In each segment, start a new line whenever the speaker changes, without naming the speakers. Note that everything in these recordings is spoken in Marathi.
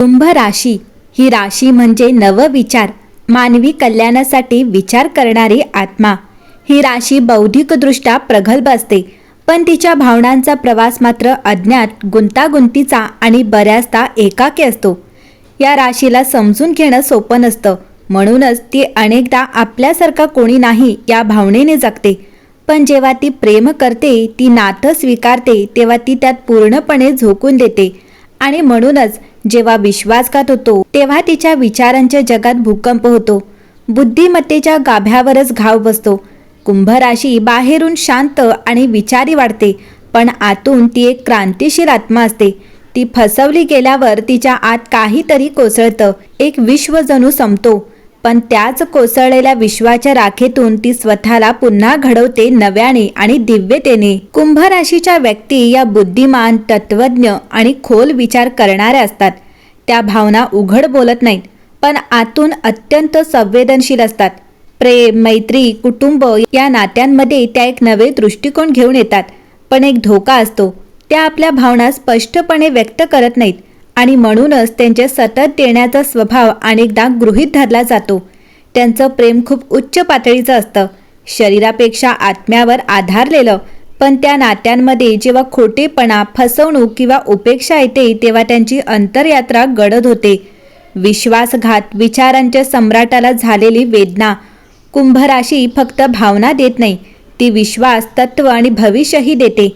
कुंभ राशी. ही राशी म्हणजे नवविचार मानवी कल्याणासाठी विचार करणारी आत्मा. ही राशी बौद्धिकदृष्ट्या प्रगल्भ असते. पण तिच्या भावनांचा प्रवास मात्र अज्ञात गुंतागुंतीचा आणि बऱ्याचदा एकाकी असतो. या राशीला समजून घेणं सोपं नसतं. म्हणूनच ती अनेकदा आपल्यासारखा कोणी नाही या भावनेने जगते. पण जेव्हा ती प्रेम करते ती नातं स्वीकारते तेव्हा ती त्यात पूर्णपणे झोकून देते. आणि म्हणूनच जेव्हा विश्वासघात होतो तेव्हा तिच्या विचारांच्या जगात भूकंप होतो. बुद्धिमत्तेच्या गाभ्यावरच घाव बसतो. कुंभ राशी बाहेरून शांत आणि विचारी वाढते पण आतून ती एक क्रांतिशील आत्मा असते. ती फसवली गेल्यावर तिच्या आत काहीतरी कोसळतं. एक विश्व जणू संपतो. पण त्याच कोसळलेल्या विश्वाच्या राखेतून ती स्वतःला पुन्हा घडवते नव्याने आणि दिव्यतेने. कुंभ राशीच्या व्यक्ती या बुद्धिमान तत्वज्ञ आणि खोल विचार करणाऱ्या असतात. त्या भावना उघड बोलत नाहीत पण आतून अत्यंत संवेदनशील असतात. प्रेम मैत्री कुटुंब या नात्यांमध्ये त्या एक नवे दृष्टिकोन घेऊन येतात पण एक धोका असतो. त्या आपल्या भावना स्पष्टपणे व्यक्त करत नाहीत. आणि म्हणूनच त्यांचे सतत देण्याचा स्वभाव अनेकदा गृहीत धरला जातो. त्यांचं प्रेम खूप उच्च पातळीचं असतं. शरीरापेक्षा आत्म्यावर आधारलेलं पण त्या नात्यांमध्ये जेव्हा खोटेपणा फसवणूक किंवा उपेक्षा येते तेव्हा त्यांची अंतरयात्रा गडद होते. विश्वासघात विचारांच्या सम्राटाला झालेली वेदना कुंभराशी फक्त भावना देत नाही ती विश्वास तत्व आणि भविष्यही देते.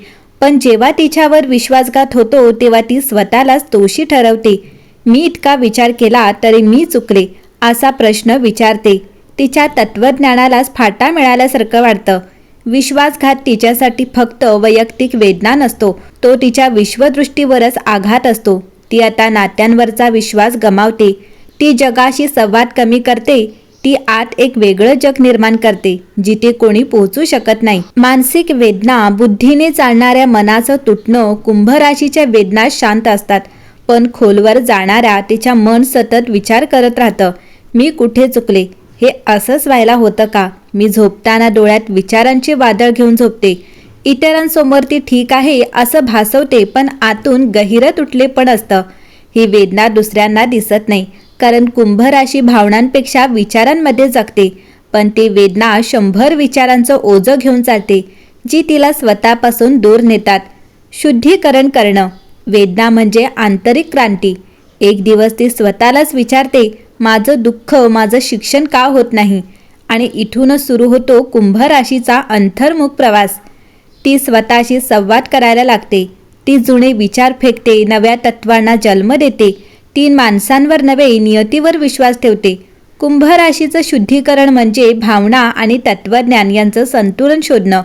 पण जेव्हा तिच्यावर विश्वासघात होतो तेव्हा ती स्वतःलाच दोषी ठरवते. मी इतका विचार केला तरी मी चुकले असा प्रश्न विचारते. तिच्या तत्वज्ञानालाच फाटा मिळाल्यासारखं वाटतं. विश्वासघात तिच्यासाठी फक्त वैयक्तिक वेदना नसतो तो तिच्या विश्वदृष्टीवरच आघात असतो. ती आता नात्यांवरचा विश्वास गमावते. ती जगाशी संवाद कमी करते ती आत एक वेगळं जग निर्माण करते जिथे कोणी पोहोचू शकत नाही. मानसिक वेदना बुद्धीने चालणाऱ्या मनाचं तुटणं कुंभराशीच्या वेदना शांत असतात पण खोलवर जाणाऱ्या तिच्या मन सतत विचार करत राहतं मी कुठे चुकले? हे असंच व्हायला होतं का? मी झोपताना डोळ्यात विचारांचे वादळ घेऊन झोपते. इतरांसमोर ती ठीक आहे असं भासवते पण आतून गहिरं तुटले पण असतं. ही वेदना दुसऱ्यांना दिसत नाही. कारण कुंभ राशी भावनांपेक्षा विचारांमध्ये जगते. पण ती वेदना शंभर विचारांचं ओझं घेऊन चालते जी तिला स्वतःपासून दूर नेतात. शुद्धीकरण करणं. वेदना म्हणजे आंतरिक क्रांती. एक दिवस ती स्वतःलाच विचारते माझं दुःख माझं शिक्षण का होत नाही? आणि इथूनच सुरू होतो कुंभ राशीचा अंतर्मुख प्रवास. ती स्वतःशी संवाद करायला लागते. ती जुने विचार फेकते नव्या तत्वांना जन्म देते तीन माणसांवर नव्हे नियतीवर विश्वास ठेवते. कुंभ राशीचं शुद्धीकरण म्हणजे भावना आणि तत्वज्ञान यांचं संतुलन शोधणं.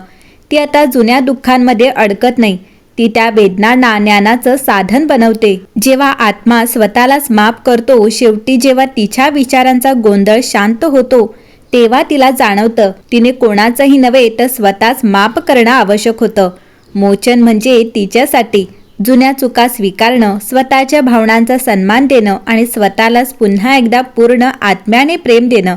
ती आता जुन्या दुःखांमध्ये अडकत नाही. ती त्या वेदनांना ज्ञानाचं साधन बनवते. जेव्हा आत्मा स्वतःलाच माफ करतो शेवटी जेव्हा तिच्या विचारांचा गोंधळ शांत होतो तेव्हा तिला जाणवतं. तिने कोणाचंही नव्हे तर स्वतःच माप करणं आवश्यक होतं. मोचन म्हणजे तिच्यासाठी. जुन्या चुका स्वीकारणं स्वतःच्या भावनांचा सन्मान देणं आणि स्वतःलाच पुन्हा एकदा पूर्ण आत्म्याने प्रेम देणं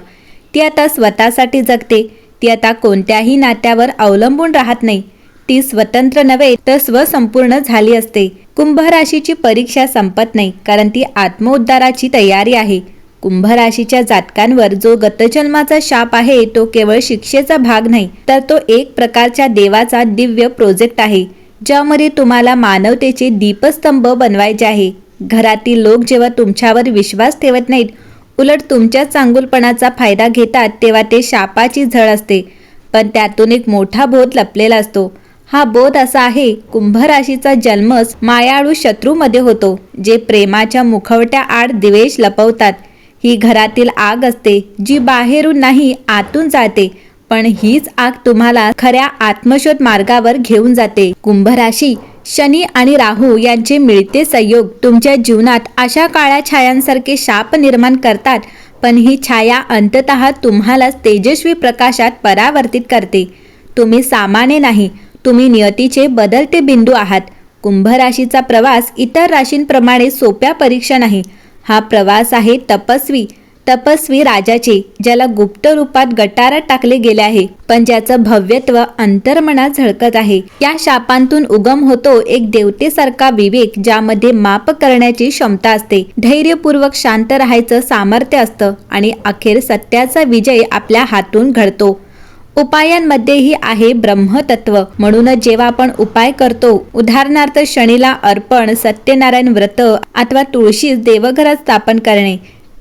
ती आता स्वतःसाठी जगते ती आता कोणत्याही नात्यावर अवलंबून राहत नाही. ती स्वतंत्र नव्हे तर स्वसंपूर्ण झाली असते. कुंभ राशीची परीक्षा संपत नाही कारण ती आत्मोद्धाराची तयारी आहे. कुंभ राशीच्या जातकांवर जो गतजन्माचा शाप आहे तो केवळ शिक्षेचा भाग नाही तर तो एक प्रकारच्या देवाचा दिव्य प्रोजेक्ट आहे. ज्यामध्ये तुम्हाला मानवतेचे दीपस्तंभ बनवायचे आहे. घरातील लोक जेव्हा तुमच्यावर विश्वास ठेवत नाहीत उलट तुमच्या चांगुलपणाचा फायदा घेतात तेव्हा ते शापाची झळ असते. पण त्यातून एक मोठा बोध लपलेला असतो. हा बोध असा आहे कुंभ राशीचा जन्मच मायाळू शत्रूमध्ये होतो जे प्रेमाच्या मुखवट्या आड दिवेश लपवतात. ही घरातील आग असते जी बाहेरून नाही आतून जाते. पण हीच आग तुम्हाला खऱ्या आत्मशोध मार्गावर घेऊन जाते. कुंभ राशी शनी आणि राहू यांचे मिळते संयोग. तुमच्या जीवनात अशा काळ्या छायांसारखे शाप निर्माण करतात पण ही छाया अंततः तुम्हाला तेजस्वी प्रकाशात परावर्तित करते. तुम्ही सामान्य नाही तुम्ही नियतीचे बदलते बिंदू आहात. कुंभ राशीचा प्रवास इतर राशींप्रमाणे सोप्या परीक्षा नाही. हा प्रवास आहे तपस्वी तपस्वी राजाची ज्याला गुप्त रूपात गटारात टाकले गेले आहे पण ज्याचं भव्यत्व अंतर्मनात झळकत आहे. या शापांतून उगम होतो एक देवतेसारखा विवेक ज्यामध्ये माप करण्याची क्षमता असते. धैर्यपूर्वक शांत राहायचं सामर्थ्य असतं आणि अखेर सत्याचा विजय आपल्या हातून घडतो. उपायांमध्येही आहे ब्रह्मतत्व. म्हणूनच जेव्हा आपण उपाय करतो उदाहरणार्थ शनीला अर्पण सत्यनारायण व्रत अथवा तुळशीस देवघरात स्थापन करणे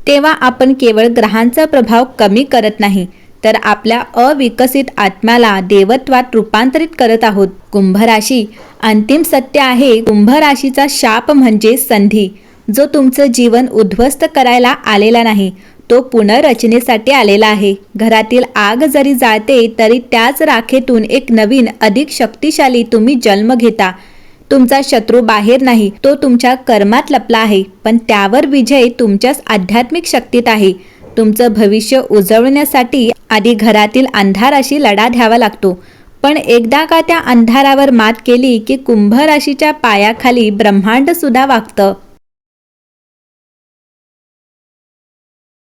तेव्हा आपण केवळ ग्रहांचा प्रभाव कमी करत नाही तर आपल्या अविकसित आत्म्याला देवत्वात रूपांतरित करत आहोत. कुंभ राशी अंतिम सत्य आहे. कुंभ राशीचा शाप म्हणजे संधी. जो तुमचं जीवन उद्ध्वस्त करायला आलेला नाही तो पुनर्रचनेसाठी आलेला आहे. घरातील आग जरी जाळते तरी त्याच राखेतून एक नवीन अधिक शक्तिशाली तुम्ही जन्म घेता. तुमचा शत्रू बाहेर नाही तो तुमच्या कर्मात लपला आहे पण त्यावर विजय तुमच्याच आध्यात्मिक शक्तीत आहे. तुमचं भविष्य उजळण्यासाठी आधी घरातील अंधाराशी लढा द्यावा लागतो. पण एकदा का त्या अंधारावर मात केली की कुंभ राशीच्या पायाखाली ब्रह्मांड सुद्धा वागतं?